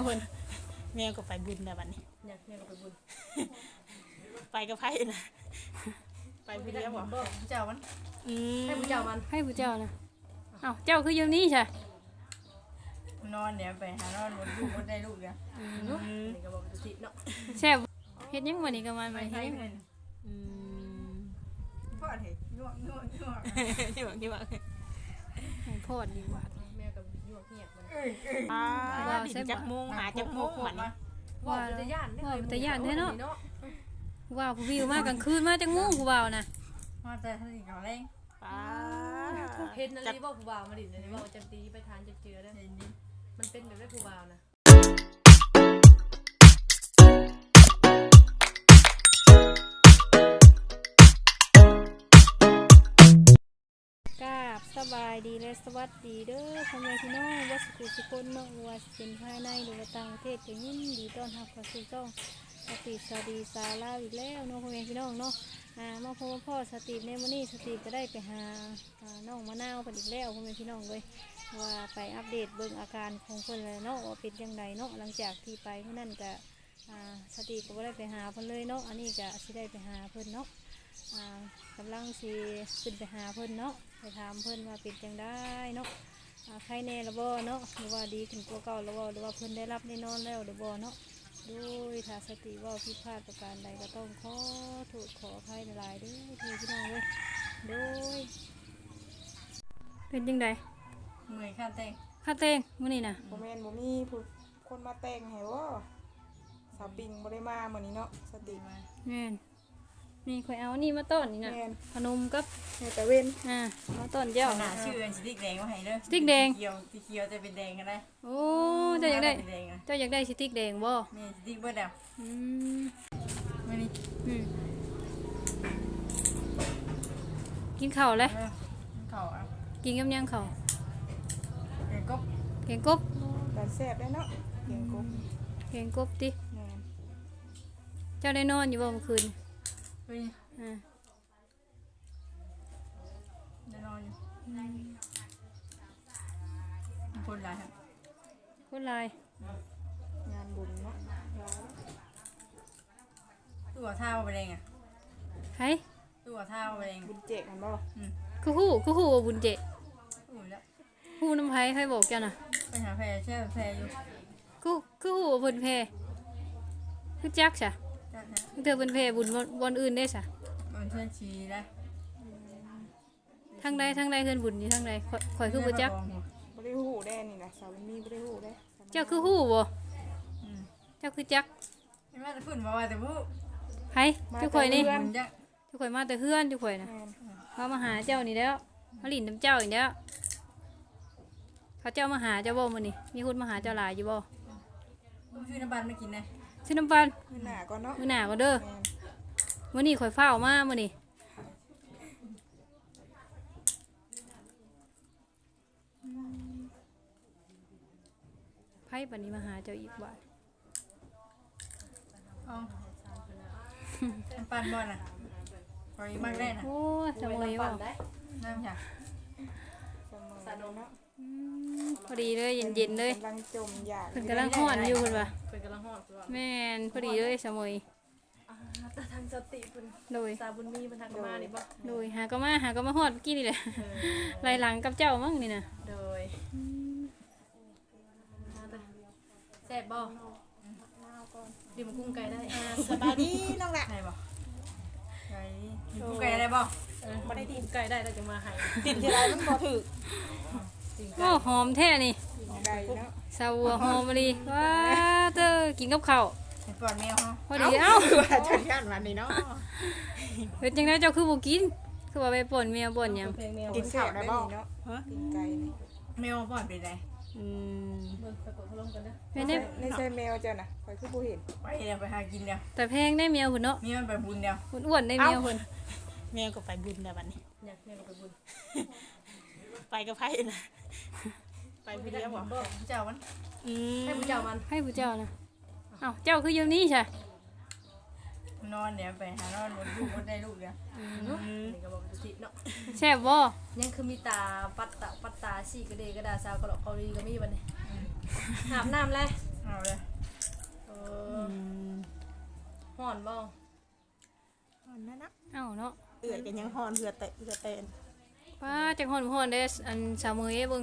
วเพิ่นแมวก็ไปบุญแล้วบัดนี้อยากแม่ก็ไปบุญไปกับไผน่ะไปผู้เดียวบ่บ่เจ้ามันอืมให้ผู้เจ้ามันให้ผู้เจ้านะเอ้าเจ้าคืออยู่นี่ใช่นอนเดี๋ยวไปหานอนบนลูกบนได้ลูกเดี๋ยวนี่ก็บอกตุทิเนาะแซ่บเฮ็ดหยังวันนี้ก็มาไปไปให้เฮ็ดหยังเงินอืมพ่อเห็นยั่วยั่วยั่วที่บอกที่บอกให้โพดดีกว่า อ่าดินจักมุงหาจักมุงบัดนี้ว่าว่าจะย่านว่าแต่ย่านแท้เนาะ ว้าวผู้วิวมากกลางคืนมาจังงูผู้บ่าวนะมาแต่ท่านอีเขาแรงป้าเฮ็ดนั่นนี่บ่ผู้บ่าวมาดินนนี่บ่จังตีไปทานจังเจือได้เห็นดิมันเป็นแบบได้ผู้บ่าวนะ บสบายดีและสวัสดีเด้อพ่อแม่พี่น้องวัดสุขุสุคนเนาะว่าสิเป็นภายในหรือว่าต่างประเทศก็ยินดีต้อนรับเข้าสู่ช่องสติสดีสาลาอีกแล้วเนาะพ่อแม่พี่น้องเนาะอ่ามาพบพ่อสติในวันนี้สติก็ได้ไปหาอ่าน้องมะนาวเพิ่นอีกแล้วพ่อแม่พี่น้องเลยว่าไปอัปเดตเบิ่งอาการของเพิ่นเลยเนาะว่าเป็นยังไงเนาะหลังจากที่ไปเมื่อนั้นก็อ่าสติก็บ่ได้ไปหาเพิ่นเลยเนาะอันนี้ก็สิได้ไปหาเพิ่นเนาะ กำลังสิขึ้นไปหาเพิ่นเนาะไปถามเพิ่นว่าเป็นจังได้เนาะอ่าใครแน่ละบ่เนาะหรือว่าดีขึ้นกว่าเก่าละบ่หรือว่าเพิ่นได้รับได้นอนแล้วหรือบ่เนาะโดยถ้าสติเว่าผิดพลาดประการใดก็ต้องขอโทษขออภัยหลายๆเด้อที่พี่น้องเว้ยโดยเป็นจังไดเมื่อยข้าเต้งข้าเตงมื้อนี้น่ะบ่แม่นบ่มีผู้คนมาแต่งให้บ่สาวปิงบ่ได้มามื้อนี้เนาะสติมาแม่น นี่ข่อยเอานี่มาต้อนนี่น่ะแม่น ขนมกับแม่ตะเว้นอ่ามาต้อนเจ้าขนาดชื่อเป็นสติ๊กแดงมาให้เด้อสติ๊กแดง เขียวสีเขียวจะเป็นแดงกันได้โอ้เจ้าอยากได้เป็นแดงนะเจ้าอยากได้สติ๊กแดงบ่นี่สติ๊กเบิร์ดอะอืมไม่นี่อืมกินข้าวเลยเออเขาอะกินกับหยังข้าวเด็กก็แกงกบแต่แซ่บได้เนาะเกียงกบแกงกบติแม่นเจ้าได้นอนอยู่บ่เมื่อคืนเฮ้ยอ่าจะนอนอยู่คนไรครับคนลายงานบุญเนาะตัวเท้าไปแดงอะไผตัวเท้าไปแดงบุญเจกกันบ่คือฮู้คือฮู้ว่าบุญเจอู้แล้วฮู้น้ำไผใครบอกเจ้าน่ะไปหาแพรแช่แพรอยู่คือคือฮู้ว่าเพิ่นแพ้คือจักซะ จัดนะเธอเพิ่นแพ้บุญบ่บ่อนอื่นได้ซะมันเพื่อนชีนะทางใดทางใดเพิ่นบุญอยู่ทางใดข่อยข่อยคือบ่จักบ่ได้ฮู้ได้นี่นะสาวมีบ่ได้ฮู้ได้เจ้าคือฮู้บ่อืมเจ้าคือจักไม่ว่าจะพูดมาว่าแต่พูดไผเจ้าข่อยนี่มันจะเจ้าข่อยมาแต่เฮือนเจ้าข่อยน่ะแม่นเขามาหาเจ้านี่แล้วมาหลินน้ำเจ้าอีกแล้วเขาเจ้ามาหาเจ้าบ่มื้อนี้มีคนมาหาเจ้าหลายอยู่บ่ซื้อน้ำบันมากินนะ ซื้อน้ำปันมื้อหน้าก่อนเนาะมื้อหน้าก็เด้อแม่นมื้อนี้ข่อยเฝ้าวมามื้อนี้ไผบัดนี้มาหาเจ้าอีกบ่าดเอาน้ำปันบอลน่ะพอดีมากแรกนะโอ้ยสมวยปั่บ่นได้น้ำฉะเสมอเนาะอืม พอดีเลยเย็นๆเลยกำลังจมอยากเพิ่นกำลังฮ้อนอยู่เพิ่นว่าเป็นกำลังฮอดตัวแม่นพอดีเลยสมวยอ่าแต่ทางสติเพิ่นโดยสาบุญมีมันทางมานี่บ่โดยหาก็มาหาก็มาฮอดเมื่อกี้นี่แหละไล่หลังกับเจ้ามั้งนี่น่ะโดยแซ่บบ่ดิมันกุ้งไก่ได้สบายดีน้องละไหนบอกไก่มีผู้ไก่อะไรบอกเออบ่ได้ดิไก่ได้แล้วจะมาให้ติดที่ไรมันบ่ถึกจริง โอ้หอมแท้นี่ไก่เนาะสาวหอมมาดีว้าเตอกินกับข้าวเห็นปอดแมวฮะพอดีเอ้าว่าจัดการวันนี้เนาะเป็นจังไดเจ้าคือบ่กิน คือว่าไปป่นเมียป่นหยังเพลงแนวกินข้าวได้บ่เนาะกินไก่นี่แมวปอดเป็นไรอืมเบิ่งไปกดพัดลมกันเด้อแม่ได้ในใช่แมวเจ้าน่ะข่อยคือบ่เห็นไปเดี๋ยวไปหากินเดี๋ยวแต่แพงได้เมียพุ่นเนาะมีมันไปบุญเดี๋ยวอ้วนๆได้เมียพุ่นแมวก็ไปบุญแล้วบัดนี้อยากแม่ก็ไปบุญ ไปกับไผน่ะไปผู้เดียวบ่บ่เจ้ามันอืมให้ผู้เจ้ามันให้ผู้เจ้านะเอ้าเจ้าคืออยู่นี่ใช่นอนเดี๋ยวไปหานอนบนลูกบนได้ลูกเดี๋ยวนี่ก็บอกตุทิเนาะแซ่บบ่ยังคือมีตาปัตตาปัตตาสีกระเดกระดาซาวกระหลอกเกาหลีก็มีบัดนี้อาบน้ำแล้วเอาเลยเออือมห่อนบ่อันนั้นนะเอ้าเนาะเอือดกันยังฮอนเหือเตะเหือเตน ป้าจังหอนหอนได้อันสาวมือเอ้เบิ่ง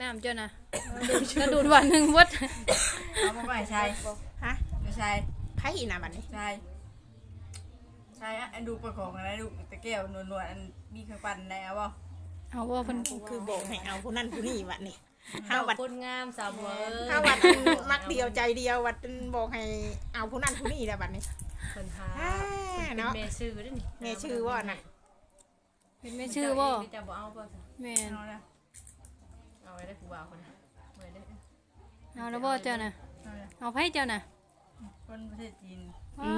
น้ำเจ้าน่ะกระดูดวันหนึงเบดเอามาไม่ใช่ฮะไม่ใช่ไพ่น่ะบัดนี้ใช่ใช่อะอันดูประของอะไรดูตะแก้วนวลๆอันมีเครื่องปั่นได้เอาบ่เอาว่าเพิ่นคือบอกให้เอาผู้นั้นผู้นี้บัดนี้เฮาเฮาบัดคนงามสาวเว้ยเฮาบัดมักเดียวใจเดียวบัดบอกให้เอาผู้นั้นผู้นี้แล้วบัดนี้เพิ่นหาอ่าเป็นเนาะแม่ชื่อเด้นี่แม่ชื่อว่าน่ะ เป็นแม่ชื่อบ่จะบ่เอาบ่จ้ะแม่นเอาละเอาไว้ได้ผู้บ่าวคนน่ะไว้ได้เอาแล้วบ่เจ้าน่ะเอาไผเจ้าน่ะคนประเทศจีนอ้า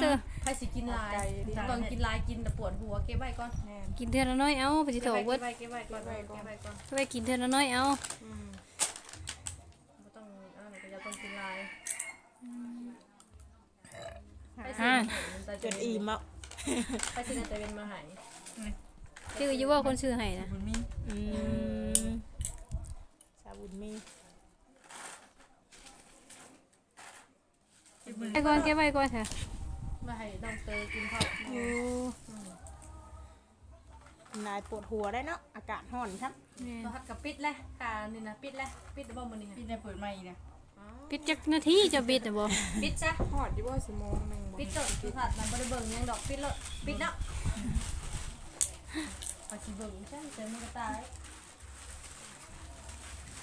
เตอใครสิกินหลายตอนกินหลายกินแต่ปวดหัวเก็บไว้ก่อนแม่กินเทื่อละน้อยเอาไปสิโถเบิดเก็บไว้เก็บไว้ก่อนเก็บไว้ก่อนไปกินเทื่อละน้อยเอาอืมบ่ต้องอันนั้นก็จะต้องกินหลายไปสิอ่าจนอิ่มอะไปสิแต่เป็นมาหาย ชื่ออยู่ว่าคนชื่อให้นะคุณมีอืมสาบุญมีที่มือไอ้ก่อนแกไว้ก่อนเถอะมาให้น้องเตยกินข้าวโอ้นายปวดหัวได้เนาะอากาศร้อนครับแม่นก็ฮัดกับปิดเลยค่ะนี่นะปิดเลยปิดบ่มื้อนี้พี่ได้เปิดมาอีกนะปิดจักนาทีจะบิดน่ะบ่ปิดจ้ะฮอดอยู่บ่สิโมงหนึงบ่ปิดโตสุสัตว์มันบ่ได้เบิ่งหยังดอกปิดเลยปิดเนาะ ไปสิเบิ่งจ้ะเจอมันก็ตาย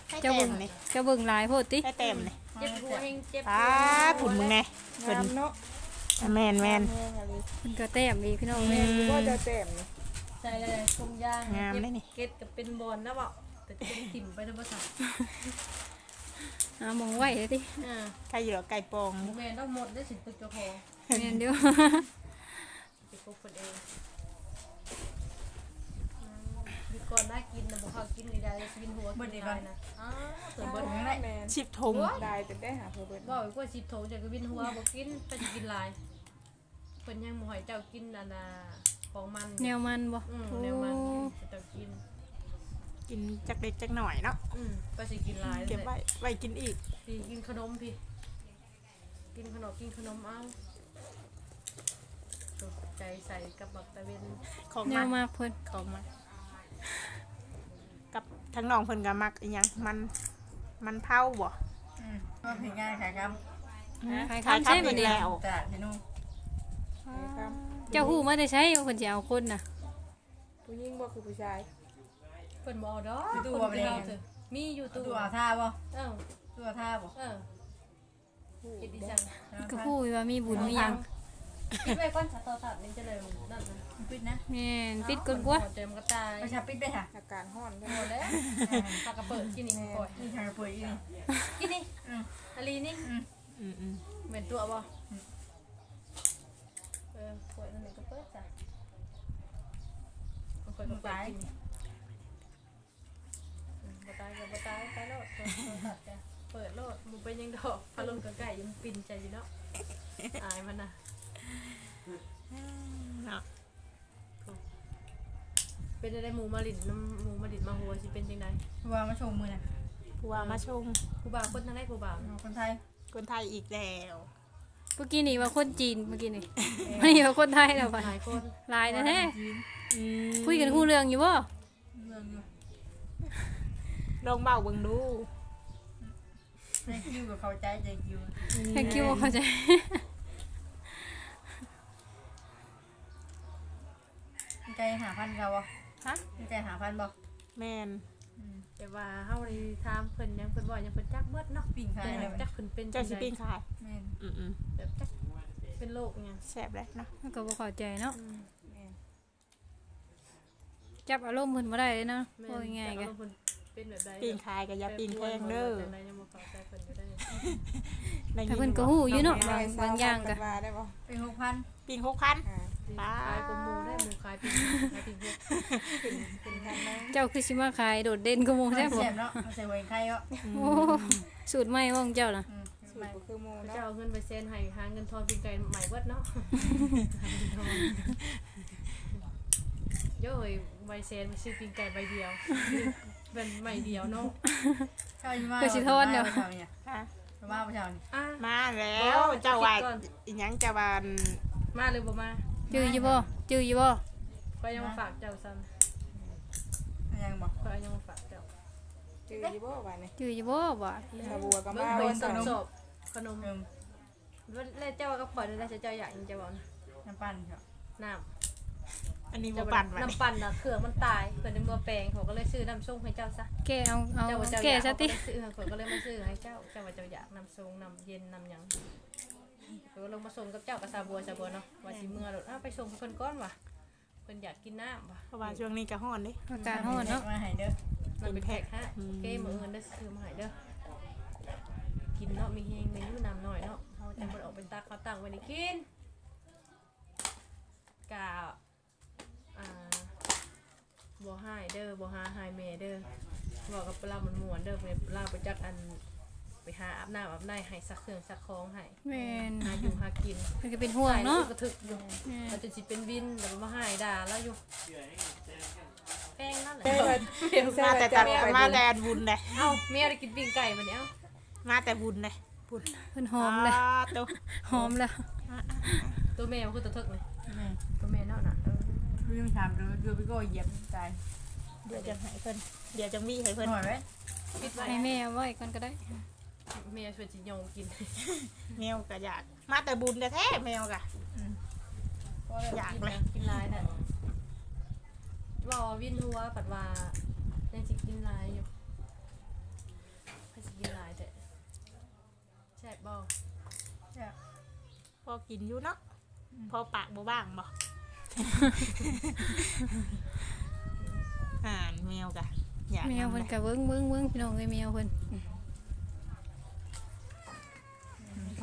ให้เจ้าเต็เบิ่มงเลยเจ้าเบิ่งหลายโพดติให้เต็มเลยเจ็บหัวเฮงเจ็บป้าผุนมึงไงเพิ่นงามเนาะแมนแมนแม่งอะไรเพิ่นก็แต้มอีกพี่น้องแม่แม่นอยู่บ่จะแต้มนี่ใส่เลยคมย่างงามเลยนี่เก็ดกับเป็นบอลนะบ่แต่เป็นถิ่มไปแล้วบ่สั่งอ่ามองไว้เลยติอ่าใครอยู่หรอไก่ปองแม่ต้องหมดได้สิตึกเจ้าของแม่นเดียวไปพบคนเองอืมมี ก่อนน่ากินนะบ่เข้ากินนี่ได้กินหัวกินได้นะอ้าวเปิดเบิ่งแม่นชิบทงได้แต่ได้หาเพิ่นเบิดบอกว่าสิบโถจะก็วินหัวบ่กินไปจะกินหลายเพิ่นยังบ่ให้เจ้ากินอันน่ะของมันแนวมันบ่อืมโอ้แนวมันเจ้ากิน กินจักเล็กจักหน่อยเนาะอืมไปสิกินหลายเก็บไว้ไว้กินอีกพี่กินขนมพี่ กินขนมกินขนมเอาตกใจใส่กับบักตะเวนของแนมาวมากเพิ่นของมากั บทั้งน้องเพิ่นก็มักอีหยังมันมันเผาบ่อืมก็เพลงง่ายขายคขายคำใช่บ่อีกเดียแล้วำตลาดที่นู่นครับเจ้าฮู้มาได้ใช้ว่าเพิ่นสิเอาคนน่ะผู้หญิงบ่คือผู้ชายเพิ่นบ่เอาดอกคนที่เราเถอะมีอยู่ตู้ตู้เอาท่าบ่เอ้าตู้เอาท่าบ่เออเฮ็ดดิจังก็ฮู้อยู่ว่ามีบุญมีหยัง ปิดไว้ก่อนถ้าโทรศัพท์มันจะเลยนั่นนะปิดนะแม่นปิดก่อนกว่าเต็มนก็ตายประชาปิดได้ค่ะอาการฮ้อนเด้หมอดแล้วปากกระเปิดกินนี่ก่อนนี่ทางเปิดอีกนี่กินนี่อืมอาลีนี่อืมอืมเหม็นตัวบ่เออปวดนั่นนี่ก็เปิดจ้ะมันเปิดก็เปิดกินอืมบ่ตายก็บ่ตายไปโลดโทรศัพท์จ้ะเปิดโลดมันเป็นยังดอกพัดลมก็ใกล้ยังปิ่นใจอยู่เนาะอายมันน่ะ เนาะเป็นได้หมูมาลินน้ำหมูมาลินมาหัวสิเป็นจังไดว่ามาชมมือนะผู้ว่ามาชมผู้บ่าวคนทางไหนผู้บ่าวคนไทยคนไทยอีกแล้ว เมื่อกี้นี่ว่าคนจีนเมื่อกี้นี่อันนี้ว่าคนไทยแล้วบ่หลายคนหลายแท้จีนอืมๆคุยกันฮู้เรื่องอยู่บ่เรื่องอยู่ลองเบาเบิ่งดูใจคิวกับเขาใจใจคิวแค่คิดว่าเข้าใจ ใจหาพันเขาบ่ฮะใจหาพันบ่แมนแต่ว่าเฮาได้ถามเพิ่นยังเพิ่นบอกยังเพิ่นจักเบิดเนาะปิ่งขายแต่เลย จักเพิ่นเป็นเจ้าสิปิ้งขายแม่นอืมอืมแบบจักเป็นโรคอิหยังแซ่บเลยเนาะมันก็บ่เข้าใจเนาะแม่นจับอารมณ์เพิ่นบ่ได้เลยเนาะแม่โอ้ยง่ายจักันเพิ่นเป็นแบบใดปิ้งขายกับยาปิ้งแพงเด้อแต่ไหนยังบ่เข้าใจเพิ่นอยู่ได้ได้ยิแต่เพิ่นก็ฮู้อยู่เนาะได้บางสวบางอย่างก็พันว่าได้บ่เป็นหกพันปิ้งหกพันอ่าป้า ขายกับหมูได้หมูขายปิ้งขายปิ้งพวกเป็นทางนั้นเจ้าคือสิมาขายโดดเด่นก็โมงแซ่ใช่บ่บเนาะมาใส่ไว้ไข่ก็โอ้สูตรใหม่ของเจ้าน่ะอืมสูตรบ่คือหมู่เจ้าเนาะเอาเงินไปเซ็นให้หาเงินทอนปิ้งไก่ใหม่เบิดเนาะโย่ยใบเซ็นมาซื้อปิ้งไก่ใบเดียวเป็นใหม่เดียวเนาะเข้าอยู่มาคือสิทอดเดี๋ยวเขาเนี่ยค่ะเขามาประชาชนอะมาแล้วเจ้าว่าอีหยังเจ้าว่าอันมาเลยบ่มา จื้ออยู่บ่จื้ออยู่บ่ก็ยังมาฝากเจ้าซ้ยังบอกำก็ยังมาฝากเจ้าจื้ออยู่บ่ว่านี่จื้ออยู่บ่บ่สาบัวก็เบิ่มางไปวันสเสาอบร์สอบขนมเพิ่มแล้วเจ้าก็ปล่อยได้เจ้าอยากยังจะบอกนะน้ำปั้นครับน้ำอันนี้เจ้าบ่บ่ปั่นมาน้ำปั่นน่ะเครื่องมันตายเพิ่นได้มาแปลงเขาก็เลยซื้อน้ำส้มให้เจ้าซะ แกเอาเอาเจ้าว่าเจ้าอแกยากซะเขาก็ติเลยซื้อเขาก็เลยมาซื้อให้เจ้าเจ้าว่าเจ้าอยากน้ำส้มน้ำเย็นน้ำหยัง เขาก็ลงมาส่งกับเจ้ากับซาบัวซาบัวเนาะว่าสิเมื่อรถอ้าวไปส่งให้เพิ่นก้อนว่ะเพิ่นอยากกินน้ำว่ะเพราะว่าช่วงนี้ก็ฮ้อนเด้อากาศร้อนเนาะมาให้เด้อมันเป็นแพ็คฮะอืมเก้มือเงินได้ซื้อมาให้เด้อกินเนาะมีเฮงเมนูน้ำหน่อยเนาะเขาจะบ่ได้ออกเป็นตักเขาตั้งไว้ในกินกาอ่าบ่ให้เด้อบ่หาให้แม่เด้อบอกกับปลามันม่วนเด้อไปปลาไปจักอัน ไปหาอาบน้ำอาบในให้สักเครื่องสักของให้แม่นหาอยู่หากินมันก็เป็นห่วงเนาะใส่แล้วกระทึกอยู่แม่นเราจะสิเป็นวินแต่มาให้ด่าแล้วอยู่แป้งนั่นแหละแซ่บมาแต่ตัดมาแต่อันบุญเลยเอ้าเมียได้กินปิ้งไก่มันเนี่ยเอ้ามาแต่บุญเลยบุญเพิ่นหอมเลยอ่าตัวหอมแล้วตัวแม่มันคือตัวเทิกเลยนี่ตัวแม่เนาะน่ะเออลืมทำดูดูไปก็เหยียบตายเดี๋ยวจะให้เพิ่นเดี๋ยวจะมีให้เพิ่นหน่อยไหมปิดไว้ให้แม่เอาไว้ก่อนก็ได้ แม่ช่วยจิยงกิน แมวก็อยาก มาแต่บุญแท้ๆแมวก็อยากเลย กินลายน่ะว่าวินหัวปัดว่ายังสิกินลายอยู่ให้สิกินลายแต่แซ่บบ่พอกินอยู่เนาะพอปากบ่บ้างบ่ อ่านแมวกะอยากแมวเพิ่นนำก็เบิ่งเบิ่งเบิ่งพี่น้องเอ้ยแมวเพิ่นเพ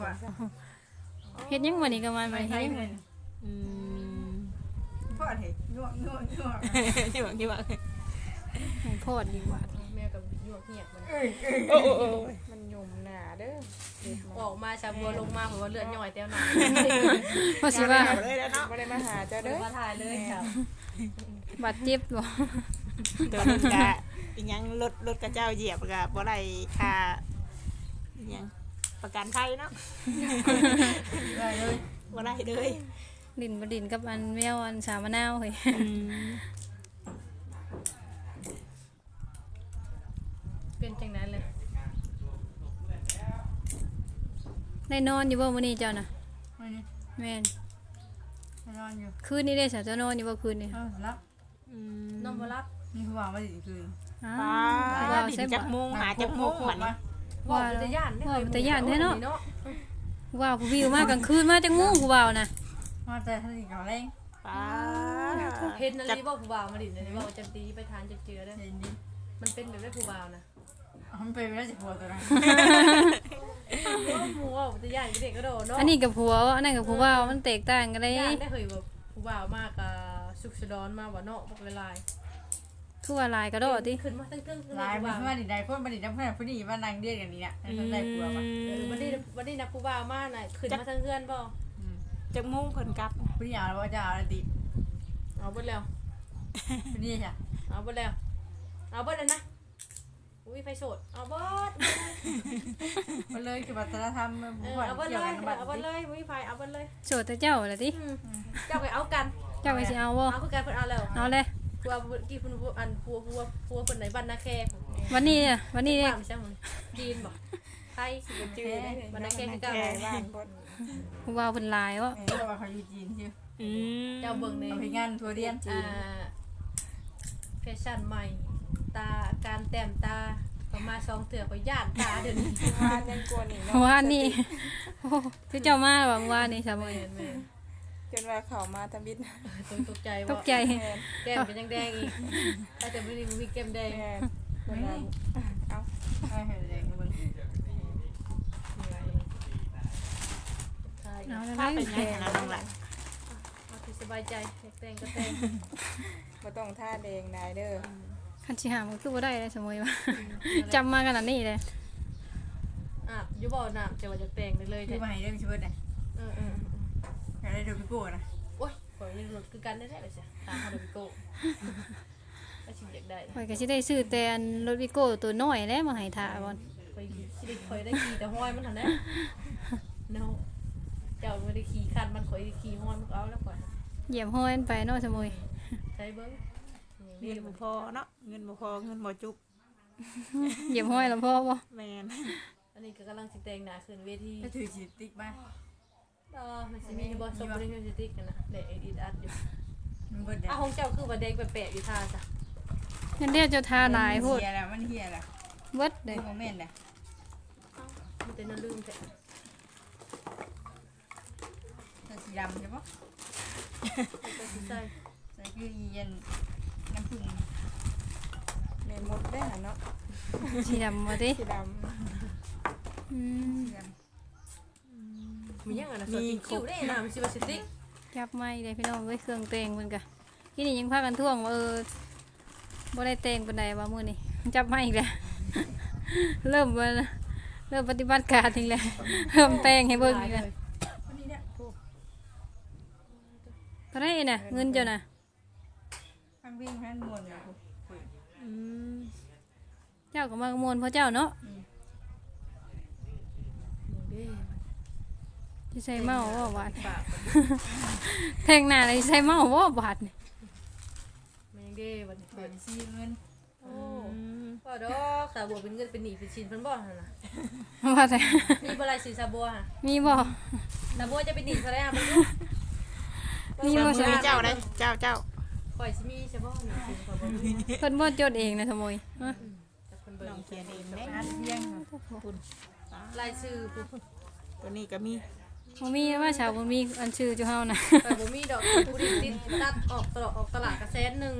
ราะว่าเฮ็ดหยังวันนี้ก็มาไม่มาใช่เฮ็ดหยังเงิวะนอืมเพราะอะไรง่วงง่วงง่วงอยู่ที่ว่าให้พอดดีกว่าแม่กับยวกเหียกมันเอ้ยเอ้ยโอ้โอ้โอ้มันหยุ่มหนาเด้อเด็ดมาออกมาชาบัวลงมาผมว่าเลือดย่อยเต้วหนาว่าสิว่าเอาเลยแล้วเนาะบ่ได้มาหาเจ้าเดิเด้นอมาถ่ายเลยครับบาดเจ็บบ่ตัวนึงกะอีหยังรถรถกระเจ้าเหยียบกะบ่ได้ค่าอีหยัง ประกันภัยเนาะได้เลยบ่ได้เลยดินบ่ดินกับอันแมวอันสาวมะนาวเฮ้ยอืมเป็นจังนั้นเลยได้นอนอยู่บ่มื้อนี้เจ้าน่ะวันนี้แม่นนอนอยู่คืนนี้ได้สาวเจ้านอนอยู่บ่คืนนี้เออรับอืมน้องบรับนี่คือวางไว้ดีคืนอ้าป้าวว่าดินใช่จับ่กโมงหาจักโมงบัดนี้ ว่าเป็นตะย่านได้ว่าเป็นตาย้านแท้เนาะเนาะ ว้าวผู้วิวมากลางคืนมาจังงูผู้ว่าวน่ะมาแต่ท่านอีกเขาแรงป้าเห็นอะไรบ่ผู้บ่าวมาดินเลยว่าจังตีไปทานจังเจือได้ เห็นดิมันเป็นแบบได้ผู้บ่าวนะมันเป็นไม่ได้จากหัวตัวนั้นหมูว่าตะย่านเด็กก็โดนเนาะอันนี้กับผัวอันนั้นกับผู้ว่าวมันแตกต่างกันได้ย่านได้เคยแบบผู้บ่าวมากกับสุขสดอนมาว่าเนาะบอกเวลา ทั่วลายกระโดดติขึ้นมาตั้งเครื่องขึ้นลายผู้มันบ่าวคือว่าดินใดพ่นบันดินน้ำเพื่อนผู้นี้ว่านางเดียกันนี่เนี่ยนั่นได้ผัวปะเออวันนี้วันนี้นะผู้บ่าวมาน่ะขึ้นมาทั้งเพื่อนบ่จักโมงเพิ่นกลับผู้นี้เอาแล้วว่าจะเอาอะไรติเอาเบิดแล้วผู้นี้ใช่เอาเบิดแล้วเอาเบิดเลยนะอุ้ยไฟโสดเอาเบิดมันเลยคือวัฒนธรรมเอผู้อคนเอาเบิดเกี่เลยวยกันบัดเอาเบิดเลยอุ้ยไฟเอาเบิดเลยโสดแต่เจ้าล่ะติอืมเจ้าไปเอากัน เจ้าไปสิเอาบ่เอาคือกันเพิ่นเอาแล้วเอาเลย พัวกี่เพิ่นอันพัวพัวพัวเพิ่นไหนบ้านนาแควันนี้เนี่ยวันนี้เนี่ยบ้านใช่มั้ยจีนบ่ไทยสิเป็นจื้อได้บ้านนาแคคือเก่าแก่บ้านคนผู้ว่าวเป็นลายวะเออว่าเขาอยู่จีนใช่อืมเจ้าเบิ่งในเอาไปงานทัวร์เรียนอ่าแฟชั่นใหม่ ตาการแต้มตาประมาณ2เถื่อก็ย่านตาเดี๋ยวนี้บ้านยังกลัวนี่เนาะว่านี่โอ้คือเจ้ามาหวังว่านี่สามัยแม่น จนว่าเขามาทำบิดๆตกใจตว่ากใจแม่นแก้มเป็นยังแดงอีกถ้าจะไม่ได้มีแก้มแดงแม่นเพิ่นว่าเอาให้เห็นเลยมึงใช่เอาเลยถ้าเป็นไหมยังไงนะน้องละเอาที่สบายใจอยากแต่งก็แต่งบ่ต้องท่าแดงนายเด้อคันสิหามันคือบ่ได้เลยสมัยว่าจำมาขนาดนี้เลยอะอยูบอกน้ำจะว่าจะแต่งได้เลยคือแท้มาให้เรื่องชีวิตเนี่ยเออเออ อยากได้ดูพี่โก้นะโอ้ยขอยังหลุดคือกันได้แท้เลยจ้ะตามฮาโดบิโก้ก็ชิมอยากได้ข่อยก็สิได้ซื้อแต่อันรถวิโก้ตัวน้อยแล้วมาให้ทาก่อนอคอยขี่สิได้คอยได้ขี่แต่ห้อยมันทันได้เนาะเจ้าไม่ได้ขี่คันมันคอยได้ขี่ห้อยมันก็เอาแล้วก่อนเหยียบห้อยมันไปเนาะสมุยใช้เบิ้งอย่างเงินี้นบ่พอเนาะเงินบ่พอเงินบ่จุบเหยียบห้อยแล้วพ่อบ่แม่นอันนี้ก็กำลังสิแต่งหน้าขึ้นเวทีก็ถือฉีดติ๊กมา เออมันสิมีบอสบริเวณสติ๊กกันนะเด็กเอดิอัดอยู่มันเบิดเดี๋ยอะวของเจ้าคือว่าแดงแปะๆอยู่ท่าจ้ะงั้นเดี๋ยวเจะทาหลายโพดเฮียแล้วมันเฮียแล้วเบิดเด็เด้กโมเมนต์เลยมันเป็นน่าลืมแต่ใส่สีดำใช่ปะก็สิใส่ใส่คืออีเย็นน้ำผึ้งแม่มดได้หั่นเนาะสีดำมาดิสีดอืมสีด มียังไงนะสติ๊กคิวได้นะมันสิว่าสติ๊กจับไม้เลยพี่น้องเว้ยเครื่องแต่งเพิ่นกะทีนี่ยังพากันท่วงว่าเออบ่ได้แต่งปานใดว่ามื้อนี้จับไม้อีกแล้วเริ่มว่าเริ่มปฏิบัติการอีกแล้วเริ่มแต่งให้เบิ่งอีกแล้วำคนนี้เนี่ยเท่าไหร่น่ะเงินเจ้าน่ะพังวิ่งพันมวนเลยคุยอืมเจ้าก็มากระมวลพ่อเจ้าเนาะ สิใส่เมาบ่บาดปากแทงหน้าเลยสิใส่เมาบ่บาดนี่มันยังเด้วันนี้เปิดซีเงินโอ้ว่าดอกสาบัวเป็นเงินเป็นหนี้เป็นชินเพิ่นบ่หั่นน่ะว่าแต่มีบ่ไรสิสาบัวฮะมีบ่สาบัวจะเป็นหนี้ซะแล้วมันมีเจ้าบ่มืใช่อเจ้าได้เจ้าเจ้าข่อยสิมีใช่บ่หนี้สิข่อยบ่มีเพิ่นบ่จดเองนะสมุยฮะแต่เพิ่นเบิ่น้องงเขียนเองแม่อันเพียงรายชื่อผู้ตัวนี้ก็มี บ่มีว่าชาวบ่มีอันชื่อเจ้าเฮานะข่อยบ่มีดอกผู้ที่ติดตัดออกตลอดออกตลาดก็แสนหนึง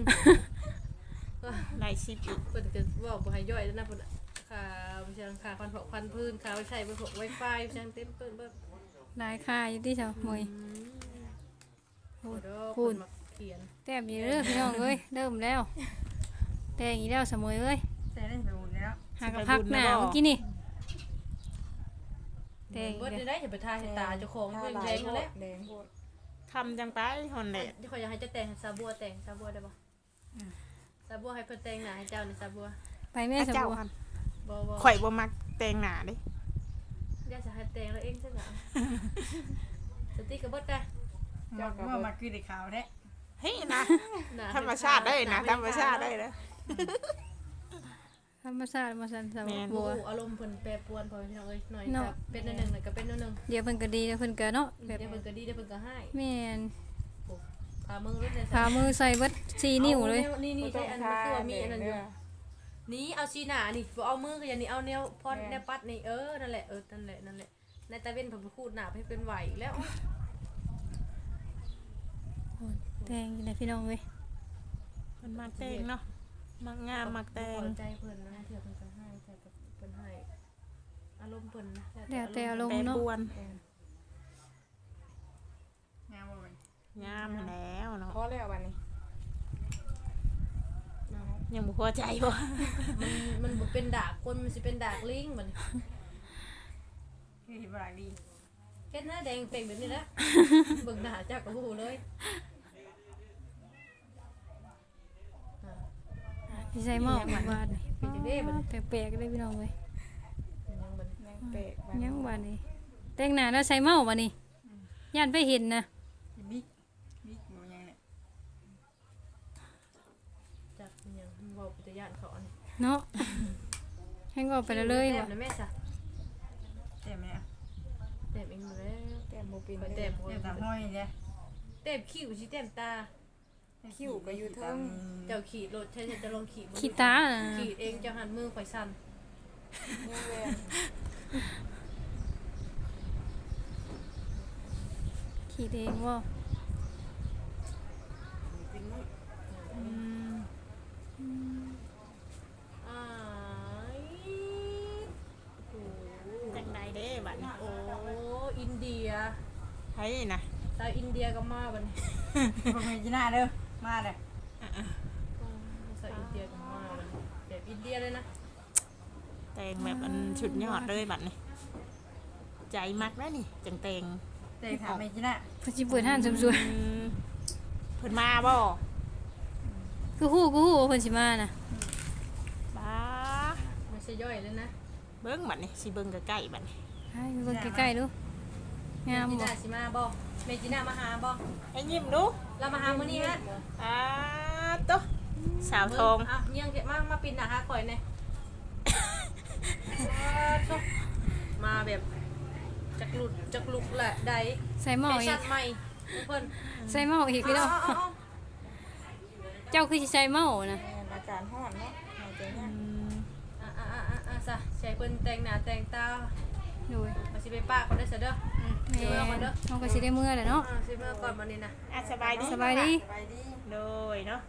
ลายชิปอีกเปิดก็บอกบ่ให้ย่อยแล้วนะเพิ่นน่ะค่าวิชาค่าพันผกพันพื้นค่าไว้ใช้ไว้พวก Wi-Fi วิชาเต็มเปิ้นเบิดหลายค่าอยู่ที่ชาวมวยโอ้ดอกพูเพิ่นนมาเขียนแต้มอยู่เด้อพี่น้องเอ้ยเริ่มแล้วแต่งอีกแล้วสมุยเอ้ยใส่ได้ไปหมดแล้วหากะพักหน้าเมื่อกี้นี่ แต่งอีเบิกดแล้วได้อย่าไปทาให้ตาเจ้าของำเพิ่นหแพลายงโพนั่นแหดละแดงโพดคำจังไปหอนแหละเดี๋ยวข่อยอยากให้เจ้าแต่งให้ซาบัวแต่งซาบัวได้บ่ซาบัวให้เพิ่นแต่งหน้าให้เจ้านี่ซาบัวไปแม่สเจ้ามุยคันบ่บ่ข่อยบ่มักแต่งหน้าเด้อยากจะให้แต่งแล้วเองซะหน่อยสติกก็เบิดได้ว่าว่ามาคือเด็กขาวแท้เฮ้ยนะหน้ธรรมชาติได้นะธรรมชาติได้นะ ธรรมชาติมาสั่นสแม่น บัวโอ้อารมณ์เพิ่นแปรปรวนพอพี่น้องเอ้ยหน่อยเนาะ ก็เป็นอันหนึงหน่อยก็เป็นอันหนึงเดี๋ยวเพิ่นก็ดีเดี๋ยวเพิ่นก็เนาะแบเดี๋บยวเพิ่นก็ดีเดี๋ยวเพิ่นก็ให้แม่นพามือรถในขามือใส่เบิดสี่นิ้วเลย อานี่นี่บ่ต้ใช่องอันทานี้คือว่ามีแดอันงนั้นอเด้ยู่อนี่เอาชีหนานี่บ่เอามือก็อย่างนี้เอาแนวพอดแม่แนวปัดนี่เออนั่นแหละเออนั่นแหละนั่นแหละในตะเวนผมไปคูดหนาให้เป็นไหวแล้ว แต่งอยู่นะพี่น้องเว้ยมันมักแต่งเนาะ มักงามมักแต่งพอใจเพิ่นนะเถื่อเพิ่นก็ให้ใจกับเพิ่นให้อารมณ์เพิ่นนะแล้วแต่อารมแปรณ์เนาะปรวนงามบ่เป็นงามแล้วเนาะพอแล้วบัดนี้ยังบ่พอใจบ่มันมันบ่เป็นดากคนมันสิเป็นดากลิงมันคือเห็นบ่หลายดีเฮ็ดหน้าแดงเป่งแบบนี้แหละเบิ่งหน้าจักก็ฮู้เลย สิใส่หม้อมาบาดนี่เป็นจังได๋บัดแปลกๆเลยพี่น้องเว้ยยังบัดยังเปะบัดยังบาดนี่แต่งหน้าแล้วใส่หม้อบัดนี่ย่านไปเห็นนะบิ๊กบิ๊กบ่ยังเนี่ยจักยังเว้าเป็นตะย่านเขาอันนี้เนาะให้งอกไปแล้วเลยแต้ว่ะมนะแม่จ้ะเต็มเนี่ยแต้มเองอยู่แล้วแก้มบ่เป็นข่อยเด้แต้อมเต็มตาห้อยเนี่ยแต้มคิ้วสิแต้มตา คิ้วก็อยู่เทิงเจ้าขีดรถใช่จะลองขีดมือขี้ตาน่ะขีดเองเจ้าหันมือข่อยสั่นยังแหวนขีดเองว่าอ้ายโอ้โหจังไดเด้บัดนี้โอ้อินเดียไผนะสาวอินเดียก็มาบัดนี้บ่มีจีน่าเด้อ มาเด้อสาวอินเดียก็มาบัดนี้แบบอินเดียเลยนะแต่งแบบอันชุดยอดเลยบัดนี้ใจมักแล้วนี่ จังแต่งแต่ถามแม่จีน่าเพิ่นสิเปิดห้านเสริมสวยอืมเพิ่นมาบ่คือฮู้คือฮู้ว่าเพิ่นสิมาน่ะบ้าไม่ใช่ย่อยเลยนะเบิ่งบัดนี่สิเบิ่งใกล้ๆบัดนี่ให้เบิ่งใกล้ๆดูงามจีบ่น่าสิมาบ่เมจีน่ามาหาบ่ให้ยิ้มดู เรามาหามื้อนี้ฮะอ่าตุ๊สาวทองอะเยี่ยงเก็บมามาปินหน้าหาข่อยแน่มาแบบจักหลุดจักลุกแหละใดใส่หม้อแฟอีชั่กนใหม่ทุกคนใส่หม้ออีกพี่น้องเอาเอาเอาเจ้าคือสิใส่หม้อนะแม่นอาการฮ้อนเนาะหายใจยากอะอะอะอะอะซะใช้เพิ่นแต่งหน้าแต่งตา ดูมาสิไปป้าคนได้อเสยเด้อแม่น้องก็สิได้เมื่อแหละเนาะ อ่าสิเมื่อก่อนวันนี้นะ อะสบายดีสบายดีไปดี โดยเนาะ